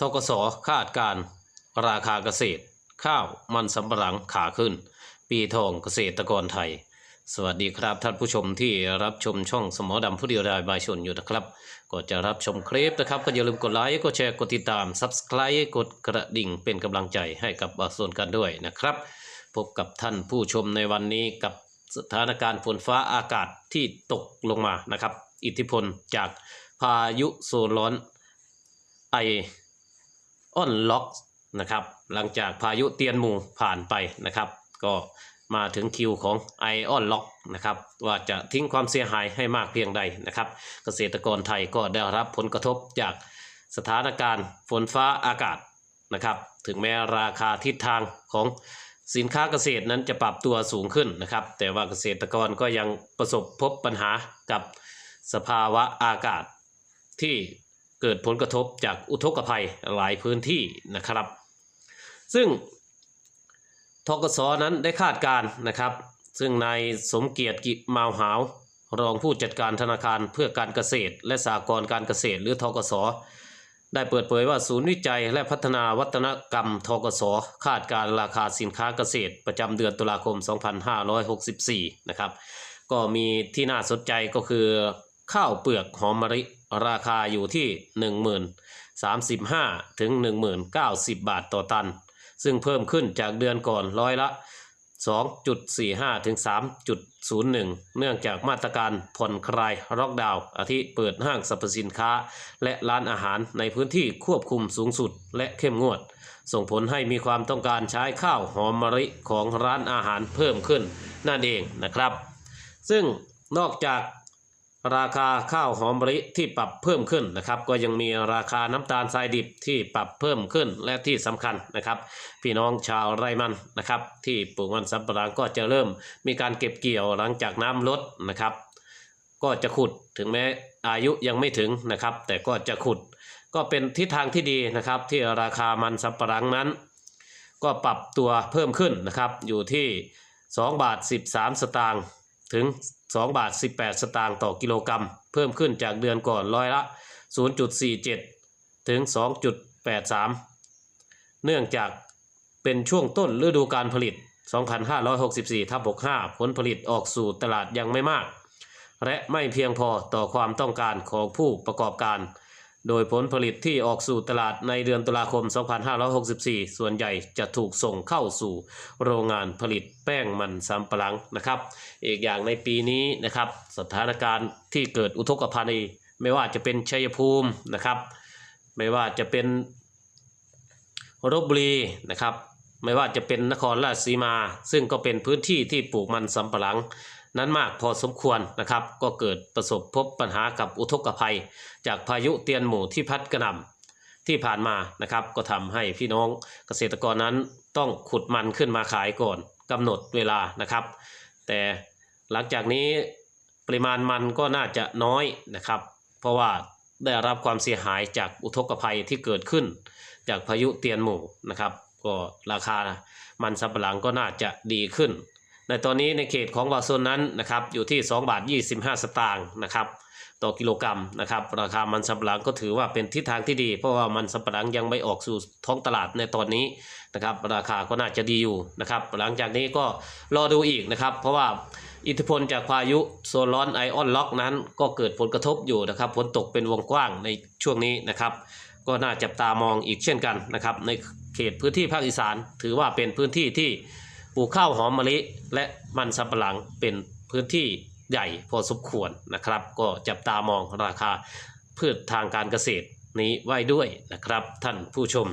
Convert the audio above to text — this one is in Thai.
ทกสคาดการ ราคาเกษตร ข้าวมันสำปะหลังขาขึ้น ปีทองเกษตรกรไทย สวัสดีครับท่านผู้ชมที่รับชมช่องสมอดำผู้เดียวดายบายชนอยู่นะครับ ก็จะรับชมคลิปนะครับ ก็อย่าลืมกดไลค์กดแชร์กดติดตาม Subscribe กดกระดิ่งเป็นกำลังใจให้กับบาส่วนกันด้วยนะครับ พบกับท่านผู้ชมในวันนี้กับสถานการณ์ฝนฟ้าอากาศที่ตกลงมานะครับ อิทธิพลจากพายุโซนร้อนไอ ออนล็อกนะครับ หลังจากพายุเตียนหมู่ผ่านไปนะครับ ก็มาถึงคิวของไอออนล็อกนะครับ ว่าจะทิ้งความเสียหายให้มากเพียงใดนะครับ เกษตรกรไทยก็ได้รับผลกระทบจากสถานการณ์ฝนฟ้าอากาศนะครับ ถึงแม้ราคาทิศทางของสินค้าเกษตรนั้นจะปรับตัวสูงขึ้นนะครับ แต่ว่าเกษตรกรก็ยังประสบพบปัญหากับสภาวะอากาศที่ เกิดผลกระทบจากอุทกภัยหลายพื้นที่นะครับ ซึ่งทกสนั้นได้คาดการณ์นะครับ ซึ่งนายสมเกียรติกิมาวหาว รองผู้จัดการธนาคารเพื่อการเกษตร และสหกรณ์การเกษตรหรือทกสได้เปิดเผยว่าศูนย์วิจัยและพัฒนาวัฒนกรรมทกสคาดการราคาสินค้าเกษตร ประจำเดือนตุลาคม 2564 นะครับ ก็มีที่น่าสนใจก็คือ ข้าวเปลือกหอมมะลิราคาอยู่ที่ 10,035 ถึง10,090 บาทต่อตัน ซึ่งเพิ่มขึ้นจากเดือนก่อนร้อยละ 2.45 ถึง 3.01 เนื่องจากมาตรการผ่อนคลายล็อกดาวน์อาทิเปิดห้างสรรพสินค้า และร้านอาหารในพื้นที่ควบคุมสูงสุดและเข้มงวด ส่งผลให้มีความต้องการใช้ข้าวหอมมะลิของร้านอาหารเพิ่มขึ้นนั่นเองนะครับ ซึ่งนอกจาก ราคาข้าวหอมมะลิที่ปรับเพิ่มขึ้นนะครับ ก็ยังมีราคาน้ำตาลทรายดิบที่ปรับเพิ่มขึ้นและที่สำคัญนะครับ พี่น้องชาวไร่มันนะครับ ที่ปลูกมันสำปะหลังก็จะเริ่มมีการเก็บเกี่ยวหลังจากน้ำลดนะครับ ก็จะขุดถึงแม้อายุยังไม่ถึงนะครับ แต่ก็จะขุดก็เป็นทิศทางที่ดีนะครับ ที่ราคามันสำปะหลังนั้น ก็ปรับตัวเพิ่มขึ้นนะครับ อยู่ที่ 2 บาท 13 สตางค์ ถึง 2 บาท 18 สตางค์ต่อกิโลกรัม เพิ่มขึ้นจากเดือนก่อนร้อยละ 0.47 ถึง 2.83 เนื่องจากเป็นช่วงต้นฤดูการผลิต 2564ทับ65 ผลผลิตออกสู่ตลาดยังไม่มาก และไม่เพียงพอต่อความต้องการของผู้ประกอบการ โดยผลผลิตที่ออกสู่ตลาดในเดือนตุลาคม 2564 ส่วนใหญ่จะถูกส่งเข้าสู่โรงงานผลิตแป้งมันสำปะหลังนะครับ อีกอย่างในปีนี้นะครับสถานการณ์ที่เกิดอุทกภัยไม่ว่าจะเป็นชัยภูมินะครับ ไม่ว่าจะเป็นลบบุรีนะครับ ไม่ว่าจะเป็นนครราชสีมา ซึ่งก็เป็นพื้นที่ที่ปลูกมันสำปะหลัง นั้นมากพอสมควรนะครับ ก็เกิดประสบพบปัญหากับอุทกภัย จากพายุเตียนหมู่ที่พัดกระหน่ำที่ผ่านมานะครับ ก็ทำให้พี่น้องเกษตรกรนั้นต้องขุดมันขึ้นมาขายก่อนกำหนดเวลานะครับ แต่หลังจากนี้ปริมาณมันก็น่าจะน้อยนะครับ เพราะว่าได้รับความเสียหายจากอุทกภัยที่เกิดขึ้น จากพายุเตียนหมู่นะครับ ก็ราคามันสำปะหลังก็น่าจะดีขึ้น ในตอนนี้ในเขตของวาโซนนั้นนะครับอยู่ที่ 2 บาท 25 สตางค์นะครับต่อกิโลกรัมนะครับราคามันสำปะหลังก็ถือว่าเป็นทิศทางที่ดี เพราะว่ามันสำปะหลังยังไม่ออกสู่ท้องตลาดในตอนนี้นะครับราคาก็น่าจะดีอยู่นะครับหลังจากนี้ก็รอดูอีกนะครับ เพราะว่าอิทธิพลจากพายุโซนร้อนไอออนล็อกนั้น ก็เกิดผลกระทบอยู่นะครับฝนตกเป็นวงกว้างในช่วงนี้นะครับ ก็น่าจับตามองอีกเช่นกันนะครับในเขตพื้นที่ภาคอีสาน ถือว่าเป็นพื้นที่ที่ ลูกข้าวหอมมะลิและมันสำปะหลังเป็นพื้นที่ใหญ่พอสมควรนะครับ ก็จับตามองราคาพืชทางการเกษตรนี้ไว้ด้วยนะครับ ท่านผู้ชม